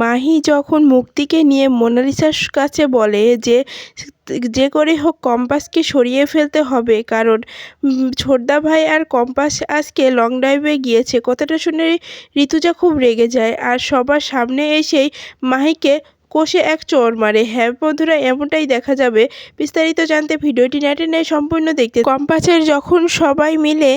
মাহি যখন মুক্তিকে নিয়ে মোনালিসার কাছে বলে যে যে করে হোক কম্পাসকে সরিয়ে ফেলতে হবে, কারণ ছোটদা ভাই আর কম্পাস আজকে লং ড্রাইভে গিয়েছে। কথাটা শুনে ঋতুজা খুব রেগে যায়। আর সবার সামনে এসেই মাহিকে কষে এক চোর মারে। হ্যাঁ বন্ধুরা, এমনটাই দেখা যাবে। বিস্তারিত জানতে ভিডিওটি নেটে নেয় সম্পূর্ণ দেখতে কম্পাসের যখন সবাই মিলে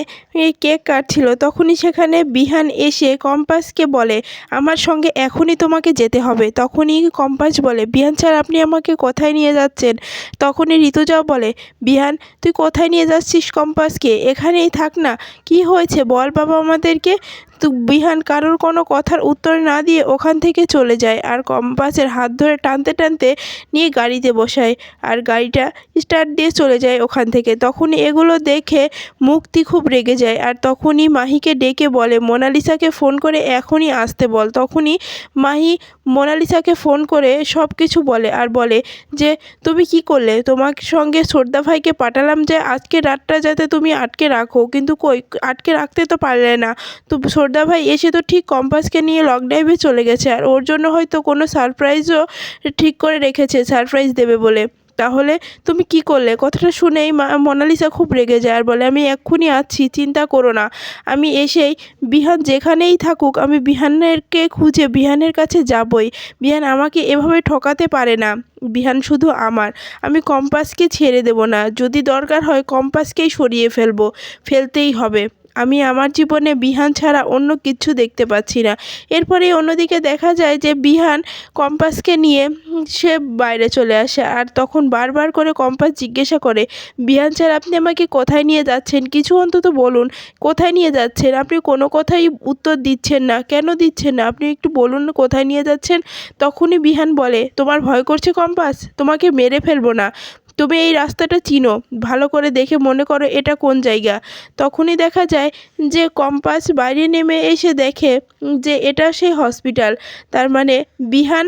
কেক কাটছিল, তখনই সেখানে বিহান এসে কম্পাসকে বলে, আমার সঙ্গে এখনই তোমাকে যেতে হবে। তখনই কম্পাস বলে, বিহান স্যার, আপনি আমাকে কোথায় নিয়ে যাচ্ছেন? তখনই ঋতুজাও বলে, বিহান, তুই কোথায় নিয়ে যাচ্ছিস কম্পাসকে? এখানেই থাক না। কি হয়েছে? বল বাবা আমাদেরকে। তো বিহান কারোর কোনো কথার উত্তর না দিয়ে ওখান থেকে চলে যায় আর কম্পাসের হাত ধরে টানতে টানতে নিয়ে গাড়িতে বসায় আর গাড়িটা স্টার্ট দিয়ে চলে যায় ওখান থেকে। তখনই এগুলো দেখে মুক্তি খুব রেগে যায় আর তখনই মাহিকে ডেকে বলে, মোনালিসাকে ফোন করে এখনই আসতে বল। তখনই মাহি মোনালিসাকে ফোন করে সব কিছু বলে আর বলে যে, তুমি কি করলে? তোমার সঙ্গে সর্দা ভাইকে পাঠালাম যে, আজকে রাতটা যাতে তুমি আটকে রাখো। কিন্তু কই, আটকে রাখতে তো পারলে না। তো সর্দা ভাই এসে তো ঠিক কম্পাসকে নিয়ে লং ড্রাইভে চলে গেছে আর ওর জন্য হয়তো কোনো সারপ্রাইজও ঠিক করে রেখেছে, সারপ্রাইজ দেবে বলে। তাহলে তুমি কি করলে? কথাটা শুনেই মোনালিসা খুব রেগে যায় আর বলে, আমি এক্ষুনি আছি চিন্তা করো না। আমি এসেই বিহান যেখানেই থাকুক, আমি বিহানেরকে খুঁজে বিহানের কাছে যাবই। বিহান আমাকে এভাবে ঠকাতে পারে না। বিহান শুধু আমার। আমি কম্পাসকে ছেড়ে দেব না। যদি দরকার হয় কম্পাসকেই সরিয়ে ফেলব। ফেলতেই হবে। আমি আমার জীবনে বিহান ছাড়া অন্য কিছু দেখতে পাচ্ছি না। এরপরে অন্যদিকে দেখা যায় যে বিহান কম্পাসকে নিয়ে সে বাইরে চলে আসে আর তখন বারবার করে কম্পাস জিজ্ঞাসা করে, বিহান স্যার, আপনি আমাকে কোথায় নিয়ে যাচ্ছেন? কিছু অন্তত বলুন, কোথায় নিয়ে যাচ্ছেন? আপনি কোনো কথাই উত্তর দিচ্ছেন না। কেন দিচ্ছেন না? আপনি একটু বলুন কোথায় নিয়ে যাচ্ছেন? তখনই বিহান বলে, তোমার ভয় করছে কম্পাস? তোমাকে মেরে ফেলব না। তুমি এই রাস্তাটা চিনো। ভালো করে দেখে মনে করো এটা কোন জায়গা। তখনই দেখা যায় যে কম্পাস বাইরে নেমে এসে দেখে যে এটা সেই হসপিটাল। তার মানে বিহান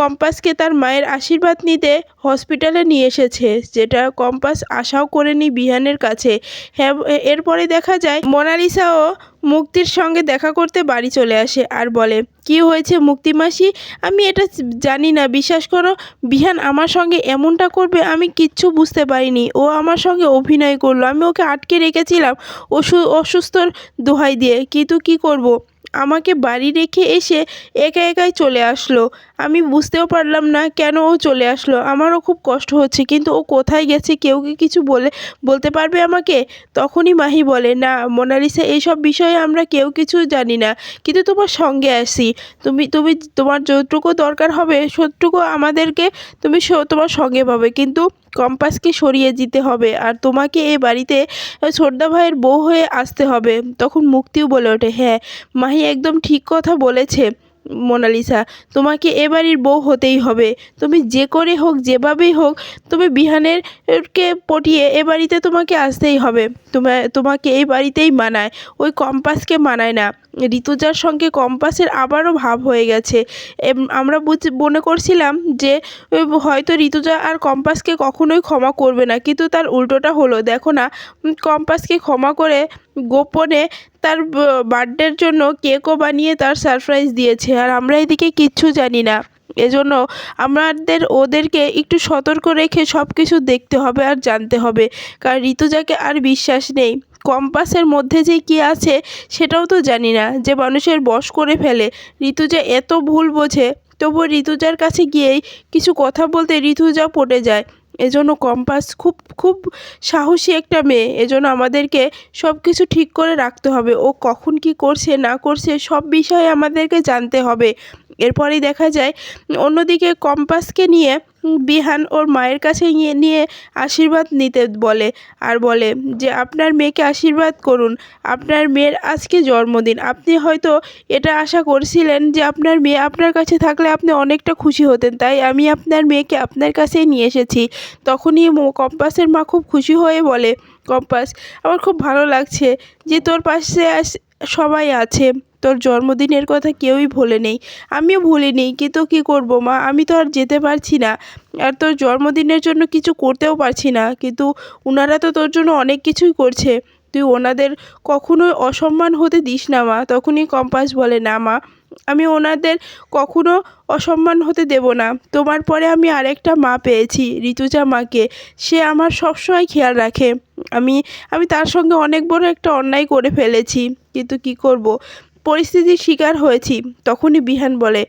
কম্পাসকে তার মায়ের আশীর্বাদ নিতে হসপিটালে নিয়ে এসেছে, যেটা কম্পাস আশাও করেনি বিহানের কাছে। হ্যাঁ এরপরে দেখা যায় মোনালিসাও মুক্তির সঙ্গে দেখা করতে বাড়ি চলে আসে আর বলে, কি হয়েছে মুক্তি মাসি? আমি এটা জানি না, বিশ্বাস করো, বিহান আমার সঙ্গে এমনটা করবে আমি কিচ্ছু বুঝতে পারিনি। ও আমার সঙ্গে অভিনয় করল, আমি ওকে আটকে রেখেছিলাম অসু, অসুস্থর দোহাই দিয়ে। কিন্তু কি করব। আমাকে বাড়ি রেখে এসে একা একাই চলে আসলো। আমি বুঝতেও পারলাম না কেন ও চলে আসলো। আমারও খুব কষ্ট হচ্ছে, কিন্তু ও কোথায় গেছে কেউ কি কিছু বলে, বলতে পারবে আমাকে? তখনই মাহি বলে, না, মোনালিসা, এইসব বিষয়ে আমরা কেউ কিছু জানি না, কিন্তু তোমার সঙ্গে আসি তুমি তুমি তোমার যতটুকু দরকার হবে, সতটুকু আমাদেরকে তুমি তোমার সঙ্গে পাবে, কিন্তু কম্পাসকে সরিয়ে দিতে হবে আর তোমাকে এ বাড়িতে ছোটদা ভাইয়ের বউ হয়ে আসতে হবে। তখন মুক্তিও বলে ওঠে। হ্যাঁ মাহি একদম ঠিক কথা বলেছে। মোনালিসা তোমাকে এ বাড়ির বউ হতেই হবে। তুমি যে করে হোক, যেভাবেই হোক, তুমি বিহানের কে পটিয়ে এ বাড়িতে তোমাকে আসতেই হবে। তোমার তোমাকে এই বাড়িতেই মানায়, ওই কম্পাসকে মানায় না। ঋতুজার সঙ্গে কম্পাসের আবারও ভাব হয়ে গেছে। আমরা বুঝ- মনে করছিলাম যে হয়তো ঋতুজা আর কম্পাসকে কখনোই ক্ষমা করবে না, কিন্তু তার উল্টোটা হলো, দেখো না কম্পাসকে ক্ষমা করে গোপনে তার বার্থডের জন্য কেকও বানিয়ে তার সারপ্রাইজ দিয়েছে। আর আমরা এদিকে কিচ্ছু জানি না। এজন্য আমাদের ওদেরকে একটু সতর্ক রেখে সব কিছু দেখতে হবে আর জানতে হবে। কারণ ঋতুজাকে আর বিশ্বাস নেই। কম্পাসের মধ্যে যে কী আছে সেটাও তো জানি না। যে মানুষের বশ করে ফেলে। ঋতুজা এত ভুল বোঝে। তবুও ঋতুজার কাছে গিয়েই কিছু কথা বলতে ঋতুজা পড়ে যায়। এজন্য কম্পাস খুব খুব সাহসী একটা মেয়ে। এজন্য আমাদেরকে সব কিছু ঠিক করে রাখতে হবে। ও কখন কি করছে, না করছে, সব বিষয়ে আমাদেরকে জানতে হবে। এরপরেই দেখা যায়, অন্যদিকে কম্পাসকে নিয়ে বিহান ওর মায়ের কাছে নিয়ে নিয়ে আশীর্বাদ নিতে বলে আর বলে যে, আপনার মেয়েকে আশীর্বাদ করুন। আপনার মেয়ের আজকে জন্মদিন। আপনি হয়তো এটা আশা করছিলেন যে, আপনার মেয়ে আপনার কাছে থাকলে আপনি অনেকটা খুশি হতেন। তাই আমি আপনার মেয়েকে আপনার কাছেই নিয়ে এসেছি। তখনই কম্পাসের মা খুব খুশি হয়ে বলে, কম্পাস, আমার খুব ভালো লাগছে যে তোর পাশে সবাই আছে। তোর জন্মদিনের কথা কেউই ভোলে নেই। আমিও ভুলিনি, কিন্তু কী করব মা? আমি তো আর যেতে পারছি না। আর তোর জন্মদিনের জন্য কিছু করতেও পারছি না, কিন্তু ওনারা তো তোর জন্য অনেক কিছুই করছে। তুই ওনাদের কখনোই অসম্মান হতে দিস না মা, তখনই কম্পাস বলে, না মা, আমি ওনাদের কখনো অসম্মান হতে দেব না। তোমার পরে আমি আরেকটা মা পেয়েছি, ঋতুজা মাকে। সে আমার সবসময় খেয়াল রাখে। আমি আমি তার সঙ্গে অনেক বড় একটা অন্যায় করে ফেলেছি, কিন্তু কি করব? পরিস্থিতির শিকার হয়েছি। তখনই বিহান বলে,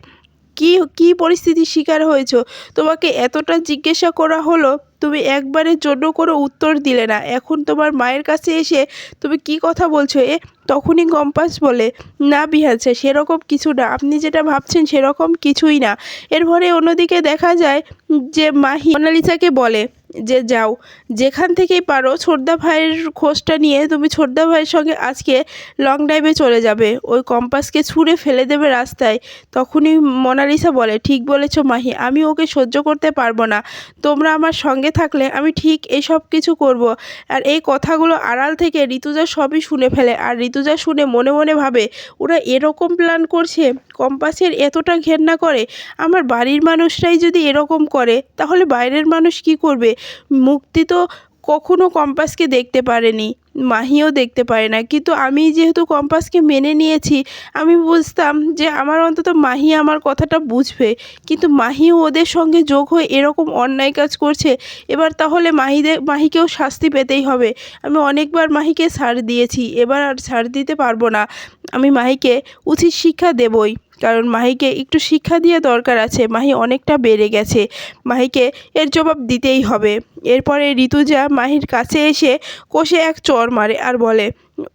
কি কি পরিস্থিতির শিকার হয়েছো? তোমাকে এতটা জিজ্ঞাসা করা হলো, তুমি একবারের জন্য কোনো উত্তর দিলে না। এখন তোমার মায়ের কাছে এসে তুমি কি কথা বলছো, এ? তখনই কম্পাস বলে, না বিহাচ্ছে সেরকম কিছু না। আপনি যেটা ভাবছেন সেরকম কিছুই না। এরপরে অন্যদিকে দেখা যায় যে মাহি মোনালিসাকে বলে যে যাও, যেখান থেকেই পারো, ছোটদা ভাইয়ের খোঁজটা নিয়ে তুমি ছোটদা ভাইয়ের সঙ্গে আজকে লং ড্রাইভে চলে যাবে। ওই কম্পাসকে ছুঁড়ে ফেলে দেবে রাস্তায়। তখনই মোনালিসা বলে, ঠিক বলেছ মাহি, আমি ওকে সহ্য করতে পারব না। তোমরা আমার সঙ্গে থাকলে আমি ঠিক এসব কিছু করব। আর এই কথাগুলো আড়াল থেকে ঋতুজা সবই শুনে ফেলে। আর ঋতুজা শুনে মনে মনে ভাবে, ওরা এরকম প্ল্যান করছে? কম্পাসের এতটা ঘেন্না করে, আমার বাড়ির মানুষরাই যদি এরকম করে, তাহলে বাইরের মানুষ কি করবে? মুক্তি তো কখনও কম্পাসকে দেখতে পারেনি। মাহিও দেখতে পারে না। কিন্তু আমি যেহেতু কম্পাসকে মেনে নিয়েছি, আমি বুঝতাম যে আমার অন্তত মাহি আমার কথাটা বুঝবে। কিন্তু মাহিও ওদের সঙ্গে যোগ হয়ে এরকম অন্যায় কাজ করছে, এবার তাহলে মাহিদের মাহিকেও শাস্তি পেতেই হবে। আমি অনেকবার মাহিকে ছাড় দিয়েছি, এবার আর ছাড় দিতে পারব না। আমি মাহিকে উচিত শিক্ষা দেবই। কারণ মাহিকে একটু শিক্ষা দিয়ে দরকার আছে। মাহি অনেকটা বেড়ে গেছে। মাহিকে এর জবাব দিতেই হবে। এরপরে ঋতুজা মাহির কাছে এসে কষে এক চর মারে আর বলে,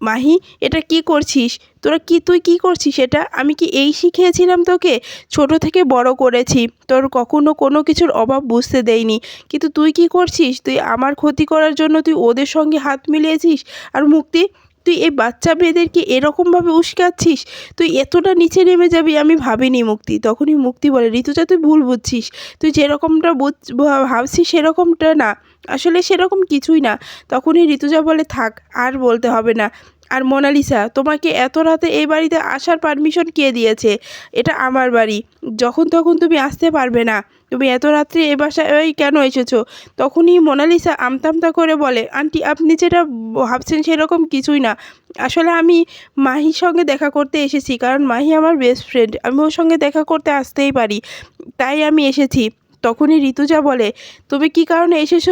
মাহি, এটা কি করছিস? তোরা কি, তুই কি করছিস এটা? আমি কি এই শিখিয়েছিলাম তোকে? ছোট থেকে বড় করেছি। তোর কখনো কোনো কিছুর অভাব বুঝতে দেয়নি কিন্তু তুই কি করছিস? তুই আমার ক্ষতি করার জন্য তুই ওদের সঙ্গে হাত মিলিয়েছিস? আর মুক্তি তুই এই বাচ্চা মেয়েদেরকে এরকমভাবে উস্কাচ্ছিস? তুই এতটা নিচে নেমে যাবি আমি ভাবিনি মুক্তি। তখনই মুক্তি বলে, ঋতুজা, তুই ভুল বুঝছিস। তুই যেরকমটা ভাবছিস সেরকমটা না। আসলে সেরকম কিছুই না। তখনই ঋতুজা বলে, থাক, আর বলতে হবে না। আর মোনালিসা, তোমাকে এত রাতে এই বাড়িতে আসার পারমিশন কে দিয়েছে? এটা আমার বাড়ি। যখন তখন তুমি আসতে পারবে না। তুমি এত রাত্রে এ বাসায় ওই কেন এসেছ? তখনই মোনালিসা আমতামতা করে বলে, আন্টি, আপনি যেটা ভাবছেন সেরকম কিছুই না। আসলে আমি মাহির সঙ্গে দেখা করতে এসেছি, কারণ মাহি আমার বেস্ট ফ্রেন্ড আমি ওর সঙ্গে দেখা করতে আসতেই পারি, তাই আমি এসেছি। তখনই ঋতুজা বলে, তুমি কী কারণে এসেছ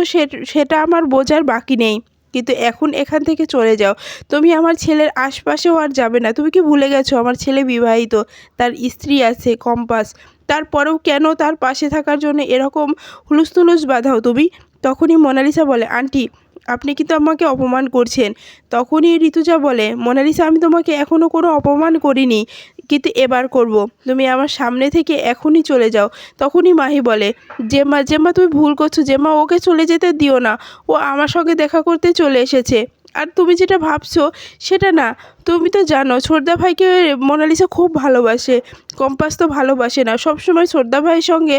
সেটা আমার বোঝার বাকি নেই। কিন্তু এখন এখান থেকে চলে যাও। তুমি আমার ছেলের আশপাশেও আর যাবে না। তুমি কি ভুলে গেছো? আমার ছেলে বিবাহিত, তার স্ত্রী আছে, কম্পাস। তারপরেও কেন তার পাশে থাকার জন্য এরকম হুলুস বাঁধাও তুমি? তখনই মোনালিসা বলে, আন্টি, আপনি কিন্তু আমাকে অপমান করছেন। তখনই ঋতুজা বলে, মোনালিসা, আমি তোমাকে এখনও কোনো অপমান করিনি। কিন্তু এবার করব। তুমি আমার সামনে থেকে এখনই চলে যাও। তখনই মাহি বলে, জেম্মা জেম্মা, তুমি ভুল করছ। জেম্মা, ওকে চলে যেতে দিও না। ও আমার সঙ্গে দেখা করতে চলে এসেছে। আর তুমি যেটা ভাবছ, সেটা না। তুমি তো জানো ছোটদা ভাইকে মোনালিসা খুব ভালোবাসে। কম্পাস তো ভালোবাসে না। সবসময় ছোটদা ভাইয়ের সঙ্গে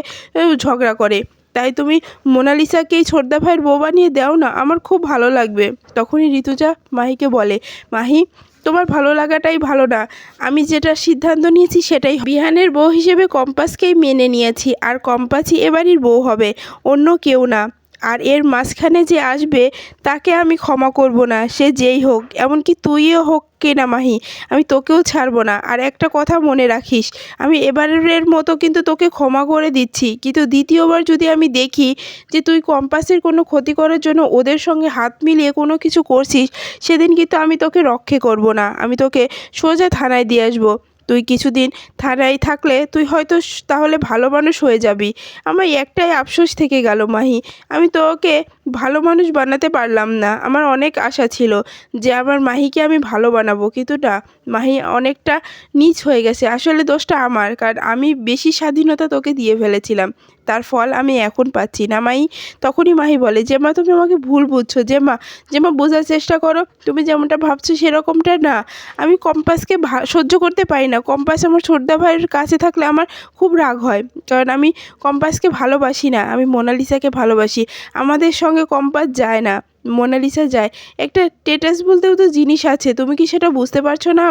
ঝগড়া করে। তাই তুমি মোনালিসাকেই ছোটদা ভাইয়ের বউ বানিয়ে দাও না, আমার খুব ভালো লাগবে। তখনই ঋতুজা মাহিকে বলে, মাহি, তোমার ভালো লাগাটাই ভালো না। আমি যেটা সিদ্ধান্ত নিয়েছি সেটাই বিহানের বউ হিসেবে কম্পাসকেই মেনে নিয়েছি, আর কম্পাসই এবারই বউ হবে, অন্য কেউ না। আর এর মাঝখানে যে আসবে, তাকে আমি ক্ষমা করব না, সে যেই হোক। এমনকি তুইও হোক কে না মাহি, আমি তোকেও ছাড়বো না। আর একটা কথা মনে রাখিস, আমি এবারের মতো কিন্তু তোকে ক্ষমা করে দিচ্ছি। কিন্তু দ্বিতীয়বার যদি আমি দেখি যে তুই কম্পাসের কোনো ক্ষতি করার জন্য ওদের সঙ্গে হাত মিলিয়ে কোনো কিছু করছিস, সেদিন কিন্তু আমি তোকে রক্ষে করব না। আমি তোকে সোজা থানায় দিয়ে আসব। তুই কিছুদিন থানায় থাকলে তুই হয়তো তাহলে ভালো মানুষ হয়ে যাবি। আমার একটাই আফসোস থেকে গেল মাহি। আমি তোকে ভালো মানুষ বানাতে পারলাম না। আমার অনেক আশা ছিল যে আমার মাহিকে আমি ভালো বানাবো। কিন্তু না, মাহি অনেকটা নিচ হয়ে গেছে। আসলে দোষটা আমার, কারণ আমি বেশি স্বাধীনতা তোকে দিয়ে ফেলেছিলাম। তার ফল আমি এখন পাচ্ছি না। মাই তখনই মাহি বলে যে মা তুমি আমাকে ভুল বুঝছ। যে মা যে মা বোঝার চেষ্টা করো। তুমি যেমনটা ভাবছ সেরকমটা না। আমি কম্পাসকে সহ্য করতে পারি না। কম্পাস আমার ছোটদা ভাইয়ের কাছে থাকলে আমার খুব রাগ হয়। কারণ আমি কম্পাসকে ভালোবাসি না। আমি মোনালিসাকে ভালোবাসি। আমাদের সঙ্গে কম্পাস যায় না, মোনালিসা যায়। একটা টেটাস বলতেও তো জিনিস আছে, তুমি কি সেটা বুঝতে পারছ না?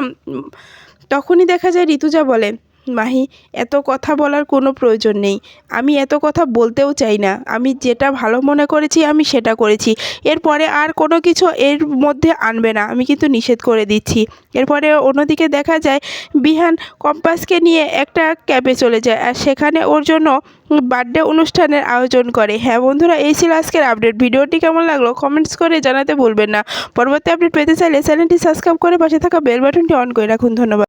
তখনই দেখা যায় ঋতুজা বলে মাহি, এত কথা বলার কোনো প্রয়োজন নেই। আমি এত কথা বলতেও চাই না। আমি যেটা ভালো মনে করেছি, আমি সেটা করেছি। এরপরে আর কোনো কিছু এর মধ্যে আনবে না। আমি কিন্তু নিষেধ করে দিচ্ছি। এরপরে অন্যদিকে দেখা যায়, বিহান কম্পাসকে নিয়ে একটা ক্যাবে চলে যায় আর সেখানে ওর জন্য বার্থডে অনুষ্ঠানের আয়োজন করে। হ্যাঁ বন্ধুরা, এই ছিল আজকের আপডেট। ভিডিওটি কেমন লাগল কমেন্টস করে জানাতে ভুলবেন না। পরবর্তী আপডেট পেতে চাইলে চ্যানেলটি সাবস্ক্রাইব করে পাশে থাকা বেল বাটনটি অন করে রাখুন। ধন্যবাদ।